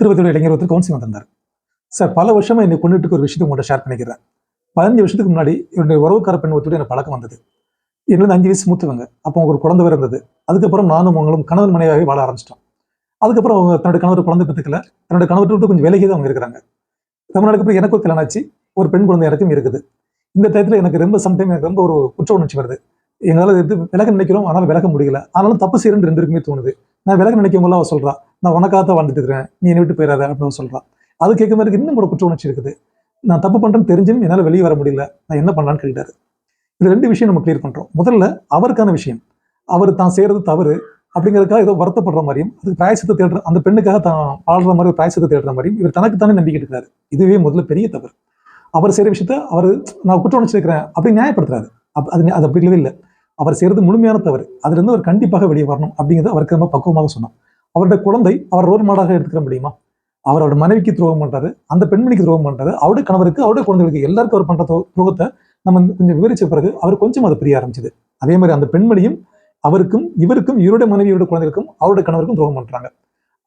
திருவதியோட இளைஞர் ஒருத்தர் கவுன்சிலிங் வந்திருந்தார். சார் பல வருஷமா என்னை கொண்டுட்டு ஒரு விஷயத்தை உங்கள்கிட்ட ஷேர் பண்ணிக்கிறேன். பதினஞ்சு வருஷத்துக்கு முன்னாடி என்னுடைய உறவுக்கார பெண் ஒருத்தர் எனக்கு பழக்கம் வந்தது. என்னது அஞ்சு வயசு மூத்துவங்க. அப்போ அவங்க ஒரு குழந்தை வேறு இருந்தது. அதுக்கப்புறம் நானும் அவங்களும் கணவன் மனைவியாகவே வாழ ஆரம்பிச்சிட்டோம். அதுக்கப்புறம் அவங்க தன்னோட கணவர் குழந்தை பெற்றுக்கல. தன்னோட கணவர்கிட்ட கொஞ்சம் விலகி தான் அவங்க இருக்கிறாங்க. ரொம்ப நாளுக்கு அப்புறம் எனக்கு ஒரு கல்யாணம் ஆச்சு. ஒரு பெண் குழந்தை எனக்கும் இருக்குது. இந்த டயத்தில் எனக்கு ரொம்ப சம்டைம் எனக்கு ரொம்ப ஒரு குற்ற உணர்ச்சி வருது. எங்களால் இது விலக நினைக்கிறோம். ஆனால் விலக முடியல. ஆனாலும் தப்பு செய்யறேன் ரெண்டு இருக்குமே தோணுது. நான் விலக நினைக்கும்போது அவள் அவ நான் உனக்காக தான் வாழ்ந்துட்டு இருக்கிறேன் நீ என்னை விட்டு போயிடாத அப்படின்னு சொல்கிறான் அது கேட்கும் போது இன்னும் ஒரு குற்ற உணர்ச்சி இருக்குது. நான் தப்பு பண்ணுறேன்னு தெரிஞ்சும் என்னால் வெளியே வர முடியல நான் என்ன பண்ணலான்னு கேட்டாரு. இது ரெண்டு விஷயம் நம்ம கிளியர் பண்ணுறோம் முதல்ல அவருக்கான விஷயம். அவர் தான் செய்யறது தவறு அப்படிங்கிறதுக்காக ஏதோ வருத்தப்படுற மாதிரியும் அதுக்கு பிராயசத்தை தேடுற அந்த பெண்ணுக்காக தான் ஆடுற மாதிரி ஒரு பிராயசத்தை தேடுற மாதிரியும் இவர் தனக்கு தானே நம்பிக்கை இருக்காரு. இதுவே முதல்ல பெரிய தவறு. அவர் செய்கிற விஷயத்த அவர் நான் குற்றம் உணர்ச்சி இருக்கிறேன் அப்படி நியாயப்படுத்துறாரு. அப் அது அது அப்படி இல்லை. அவர் செய்கிறது முழுமையான தவறு. அதுல இருந்து அவர் கண்டிப்பாக வெளியே வரணும் அப்படிங்கிறது அவருக்கு ரொம்ப பக்குவமாக சொன்னோம் அவருடைய குழந்தை அவர் ரோல் மாடாக எடுத்துக்க முடியுமா? அவர் அவரோட மனைவிக்கு துரோகம் பண்ணுறாரு அந்த பெண்மணிக்கு துரோகம் பண்ணுறாரு அவருடைய கணவருக்கு அவருடைய குழந்தைகளுக்கு எல்லாருக்கும் அவர் பண்ணுற துரோகத்தை நம்ம கொஞ்சம் விவரிச்ச பிறகு அவர் கொஞ்சம் அதை புரிய ஆரம்பிச்சது. அதே மாதிரி அந்த பெண்மணியும் அவருக்கும் இவருக்கும் இவருடைய மனைவியோட குழந்தைகளுக்கும் அவருடைய கணவருக்கும் துரோகம் பண்ணுறாங்க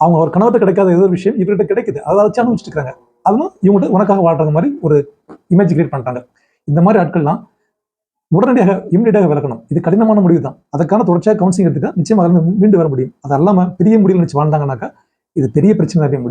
அவங்க அவர் கணவர்கிட்ட கிடைக்காத ஏதோ ஒரு விஷயம் இவர்கிட்ட கிடைக்குது. அதை வச்சு அனுபவிச்சுட்டு இருக்காங்க. அதுவும் இவங்கள்ட்ட உனக்காக வாழ்ற மாதிரி ஒரு இமேஜ் கிரியேட் பண்ணுறாங்க இந்த மாதிரி ஆட்கள்லாம் உடனடியாக இம்மிடியாக விளக்கணும். இது கடினமான முடிவு தான் அதுக்கான தொடர்ச்சியாக கவுன்சிலிங் எடுத்துக்க நிச்சயமாக மீண்டு வர முடியும். அது அல்லாம பெரிய முடிவில் நினைச்சு வாழ்ந்தாங்கன்னாக்கா இது பெரிய பிரச்சனை முடியும்.